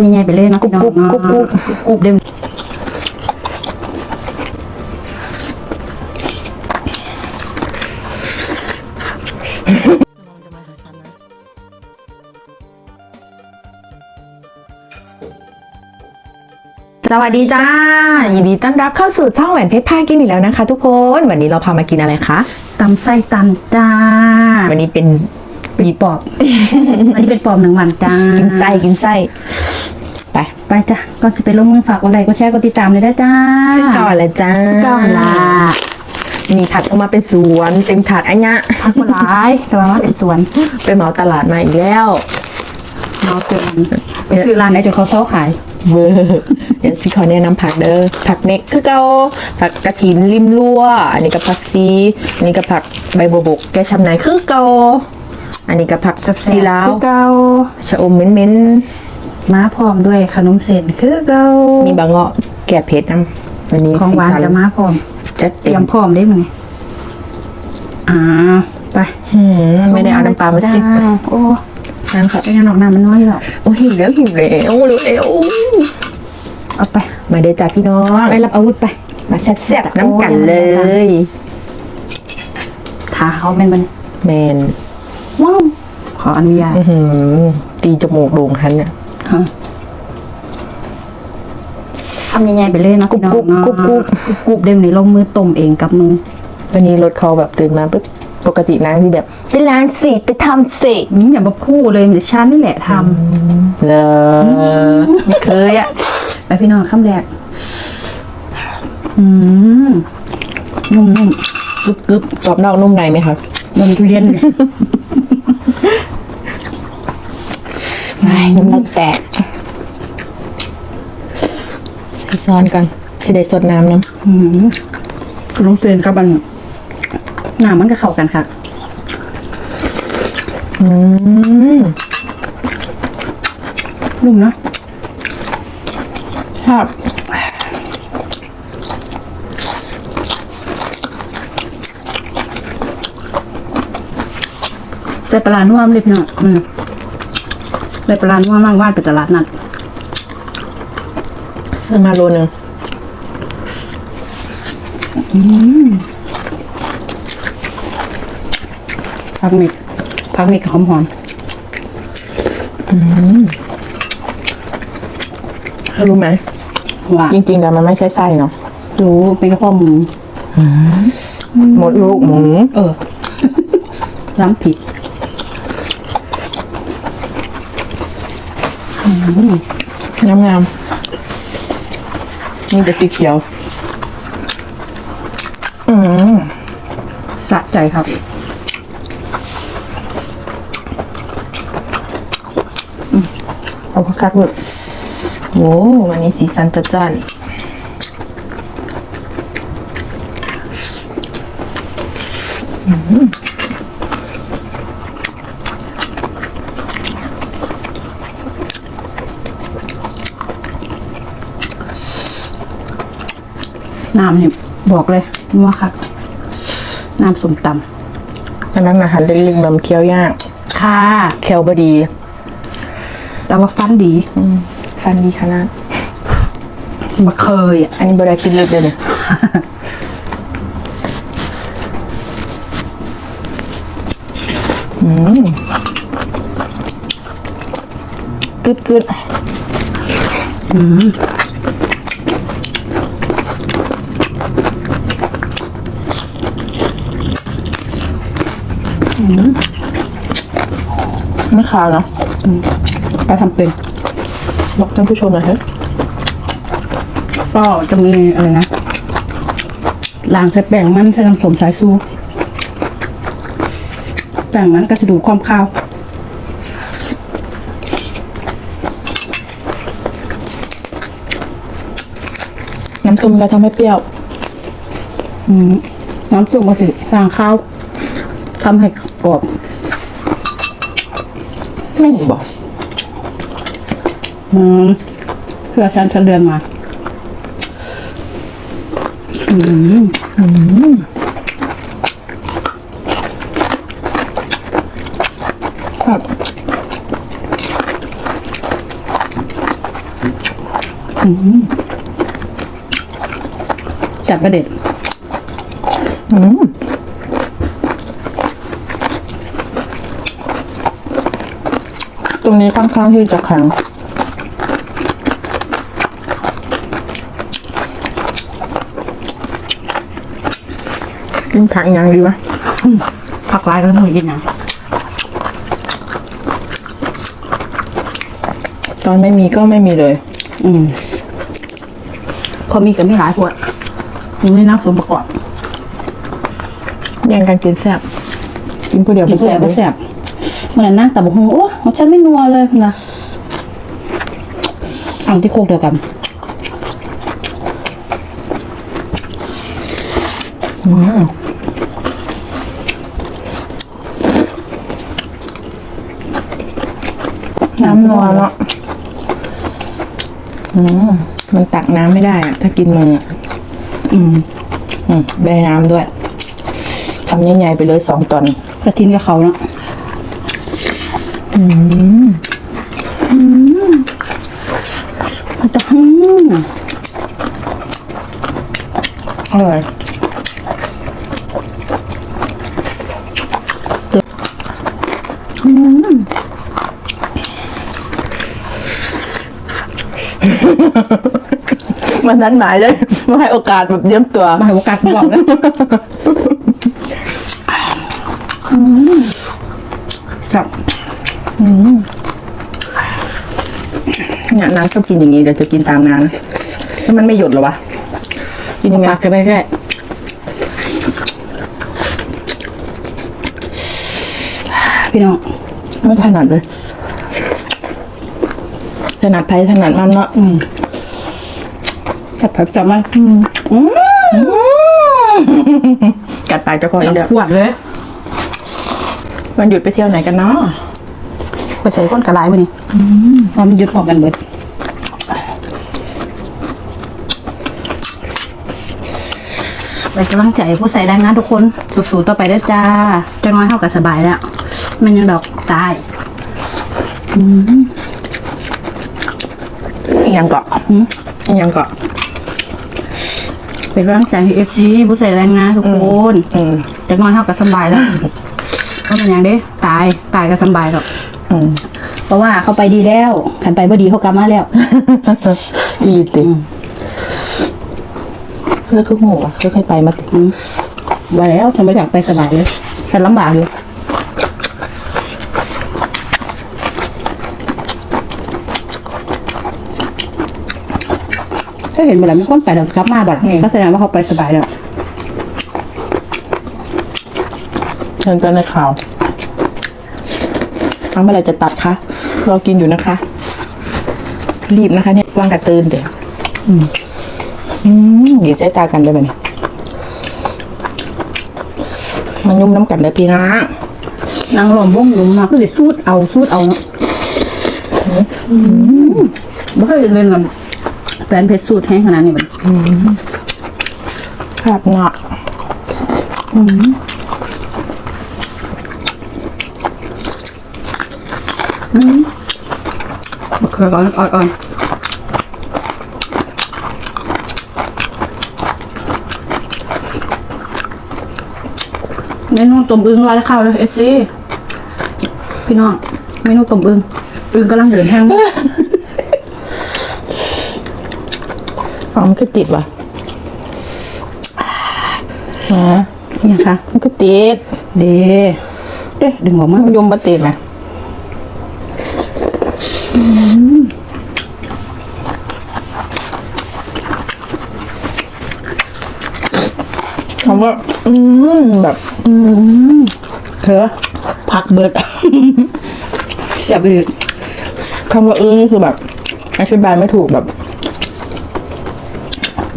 ำยังไงไปเลยนะกรุบกรุบกรุบกรุบกรุบเด้มสวัสดีจ้า ยินดีต้อนรับเข้าสู่ช่องแหวนเพชรพากินอีกแล้วนะคะ ทุกคน วันนี้เราพามากินอะไรคะตำไส้ตันจ้า วันนี้เป็นปีปอบ อันนี้เป็นปอบหนึ่งวันจ้า กิกินไส้กินไส้ ไป ไปจ้ะก็จะไปลงมือฝากกดไลค์กดแชร์กดติดตามเลยนะจ้าก่อนเลยจ้าก่อนละมีถัดออกมาเป็นสวน เต็มถาดอันเนี้ยพักมาหลายแต่ว่าเป็นสวนไปเหมาตลาดมาอีกแล้วเนาะเกินไปซื้อร้านไหนจนเขาเซ้าขายเวอร์เดี๋ยวสิขอแนะนำผักเด้อผักเม็กคือเกาผักกระถินริมรั้วอันนี้กับผักซีอันนี้กับผักใบบัวบกแกชำนายคือเกาอันนี้กับผักซีลาวคือเก่าชะอมเม้นๆมาพร้อมด้วยขนมเส้นคือเก่ามีบางเงาะแก่เผ็ดน้ำวันนี้ของหวานสีสัจะมาพร้อมจะเตเต็รียมมพร้อมได้มั้ยอ่าไปหืมไม่ได้เอาน้ำปลามาซิดจ้โอ้น้ำค่ะไปยังนอกน้ำมันน้อยหรอกโอ้หิวแล้วหิวแล้วเร็วเร็วเอาไปมาเด้อจ้าพี่น้อง ไปรับอาวุธไปมาแซ่บๆน้ำกันเลยทาเขาเป็นมันแมนว้าวขออนุญาต อื้อหือตีจมูกโด่งทันเนี่ย ฮะทำยังไงไปเลยนะพี่น้องกรุบเนาะกรุบกรุบกรุบกรุบเดมนี่ลงมือต้มเองกับมือวันนี้รถเขาแบบตื่นมาปุ๊บปกติล้างที่แบบไปล้างสิไปทำสิอืมอย่ามาคู่เลยมีแต่ฉันนี่แหละทเลยไม่เคยอะำไปพี่น้องข้ามแรกอืมนุ่มๆกรึบกรึบกรอบนอกนุ่มในไหมคะนมทุเรียนเลย ไม่น้ำลายแตกใส่ซ้อนก่อนจะได้สดน้ำน้ำอืมขนมเส้นกับมันน้ำมันก็เข้ากันค่ะ อืมนุ่มเนาะครับใส่ปลาร้านุ่มเลยพี่น้องอืม ใส่ปลาร้านุ่มมากว่านไปตลาดนัดซื้อมาโลนึงผักเม็กผักเม็กหอมหอมรู้ไหมๆหวานจริงๆแล้วมันไม่ใช่ไส้เนาะรู้เป็นกระเพาะหมูหมดลูกหมู เออล้ำผิด งามงามนี่แต่สีเขียว อืมสะใจครับ เอาพักคักเลยโอ้วันนี้สีสันจัดจ้านอืม น้ำเนี่ยบอกเลยนัวคักน้ำส้มตพนักอาหารเล็กๆนมเคี้ยวยากำค่ะ เคี้ยวบดี แต่ว่าฟันดีอืมฟันดีขนาดมาเคยอะอันนี้บได้กินเลยเดี๋ยวนี้อืมกึดกึดไม่ ขาวเนาะไปทำเป็น บอกท่านผู้ชมหน่อยเถอะก็จะมีอะไรนะล้างใส่แป้งมันใส่น้ำส้มสายซูแป้งมันก็จะดูดความข้าวน้ำส้มจะทำให้เปรี้ยว อืมน้ำส้มก็สิสร้างข้าวทำให้กรอบ ไม่บอกอืมเพื่อฉันฉันเดือนมาครับอืมจัดประเด็ด ตรงนี้ค่อนข้างที่จะแข็งกินผักยังดีวะผักลายก็ต้องกินนะตอนไม่มีก็ไม่มีเลย อืมพอมีก็ไม่หลายขวดยังไม่นับส่วนประกอบแย่งกันกินแซ่บกินผู้เดียวกินไม่แสแซ่บบไม่เลยแสบเมื่อนั้นนั่งแต่บอกโอ้ของฉันไม่นัวเลยนะเอังที่โคกเดียวกันน้ำนัวเนาะอืมมันตักน้ำไม่ได้อะถ้ากินมืออะอืม อืมได้น้ำด้วยทำใหญ่ๆไปเลยสองตอนกระทินกับเขาเนาะ มันจะอืมอร่อยมันนั้นหมายเลยว่าให้โอกาสแบบเยี่ยมตัวมาให้โอกาสกูบอกแล้วครับ เนี่ยน้ำชอบกินอย่างนี้เดี๋ยวจะกินตามน้ำแล้วมันไม่หยดเหรอวะ กินยังไงปากกันไปแค่พี่น้องไม่ถนัดเลย ถนัดไทยถนัดมันเนาะอืมจับผักจับมันอืมกัดปากเจ้าของอีกเดียวปวดเลย วันหยุดไปเที่ยวไหนกันเนาะ ไปใส่ก้นกระไรมานี่พอมันหยุดพร้อมกันเบิดไปกำลังใจผู้ใส่แรงงานทุกคนสู้ๆต่อไปเด้อจ้าจะน้อยเท่ากับสบายแล้ว มันยังดอกตายอีหยังเกาะอีหยังเกาะเป็นกำลังใจให้เอฟซีผู้ใส่แรงงานทุกคนอืมจะน้อยเท่ากับสบายแล้วก็เป็นอย่างเด้ตายตายก็สบายหรอกอืม เพราะว่าเขาไปดีแล้วขันไปบ่ดีเขากลับมาแล้วอีติเพื่อคือโหอะเพื่อเคยไปมาติอืมว่าแล้วฉันไม่อยากไปสบายเลยฉันลำบากอยู่ถ้าเห็นเมื่อไหร่มีคนไปแล้วกลับมาบัดก็แสดงว่าเขาไปสบายแล้วเชิญกันในข่าว เอาเมื่อไหรจะตัดคะรอกินอยู่นะคะ รีบนะคะ เนี่ยวางกระตือนเดี๋ยวอืมดีใจตากันได้ไหมเนี่ยมันยุ่มน้ำกันเลยพี่นะนางลมวงลุมมาก็เลยสูดเอาสูดเอาเนาะไม่เคยเล่นกับแฟนเพชรสูดแห้งขนาดนี้มันครับเนาะ มะเขือก่อนอ่อนๆเมนูต้มอึ่งร้อยข้าวเลยเอฟซีพี่น้องเมนูต้มอึ่งอึ่งกำลังเดินทางมาอ๋อมันก็ติดว่ะอ๋อเนี่ยค่ะมันก็ติดเดเด้ดึงออกมามันยุ่มมาติดไหมำว่า อืมแบบเธอพักเบิดเสียบอืดคำว่าอื้อนี่คือแบบอธิบายไม่ถูกแบบ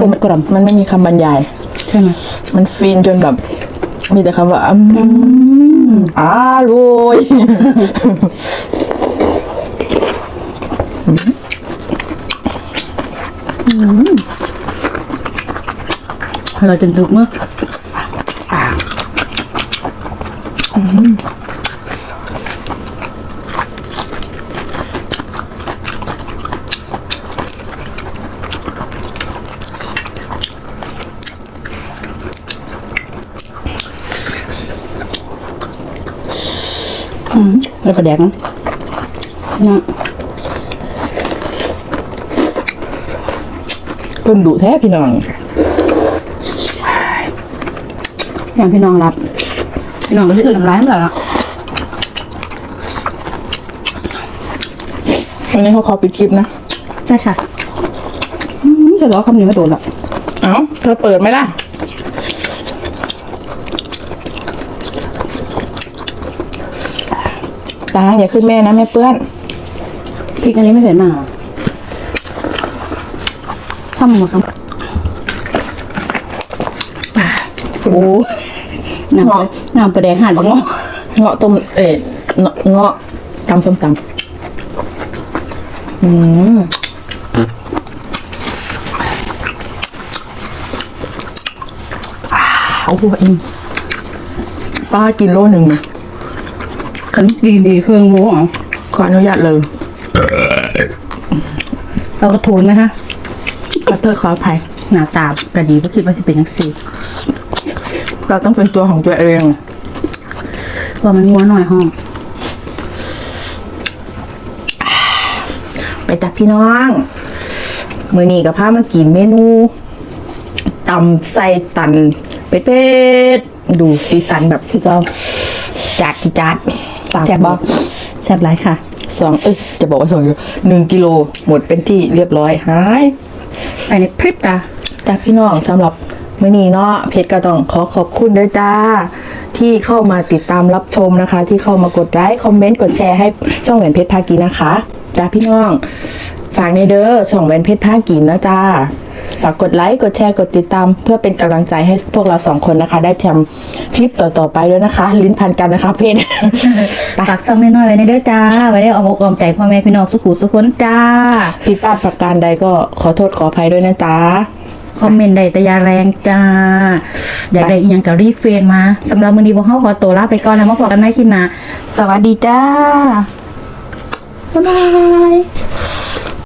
กลมกล่อมมันไม่มีคำบรรยาย ใช่ไหมมันฟินจนแบบ มีแต่คำว่าอืมอร่อยเราจะดึกมั้ง แล้วก็แดกนะนะต้นดุแท้พี่น้องอย่างพี่น้องรับ พี่น้องก็จะอื่นทำร้ายนั่นแหละวันนี้เขาขอปิดคลิปนะใช่ค่ะอืมจะล้อคำนี้ไม่โดนหรอกเอ้าเธอเปิดไหมล่ะตาอย่าขึ้นแม่นะแม่เปื้อนพริกอันนี้ไม่เผ็ดมากหรอทำหมดครับโอ้ น้ำน้ำประแดงหั่นบังเงาะเงาะต้มเอ๊ะเงาะเงาะตำส้มตำอืมโอ้โหเองป้ากินโลหนึ่งนะขันดีดีเครื่องรู้เหรอขออนุญาตเลยเรากระทูนไหมคะขอเตอร์ขออภัยหน้าตาก็ดีเพราะคิดว่าจะเป็นนักสี เราต้องเป็นตัวของตัวเองว่ามันมัวหน่อยห้อง ไปจับพี่น้องมือนี้กับพามากินเมนูตำไส้ตันเป็ดเป็ดๆดูสีสันแบบคือเราจัดจัดปากแซ่บบอกแซ่บหลายค่ะสองเอ้ยจะบอกว่าสองกิโลหนึ่งกิโลหมดเป็นที่เรียบร้อยหายไปในพริบตาจากพี่น้องสำหรับ มื่อนี้เนาะเพจก็ต้องขอขอบคุณด้วยจ้า ที่เข้ามาติดตามรับชมนะคะ ที่เข้ามากดไลค์คอมเมนต์กดแชร์ให้ช่องแหวนเพชรพากีนะคะจ้าพี่น้องฝากในเด้อช่องแหวนเพชรพากีนะจ้าฝากกดไลค์กดแชร์กดติดตาม เพื่อเป็นกำลังใจให้พวกเราสองคนนะคะ ได้ทำคลิปต่อๆไปด้วยนะคะ ลิ้นพันกันนะคะเพจฝากซ่องน้อยๆไว้ในเด้อจ้าไว้ได้ออกอกออมใจพ่อแม่พี่น้องสุขุสุขนจ้าผิดพลาดประการใดก็ขอโทษขออภัยด้วยนะจ๊ะ คอมเมนต์ใดแต่อยาแรงจ้า อยากได้อีกอย่างกับรีเฟรนมาสำหรับมือดีพวกเขาขอตัวลาไปก่อนแล้วมาพบกันใหม่คลิปหน้าสวัสดีจ้าบ๊ายบาย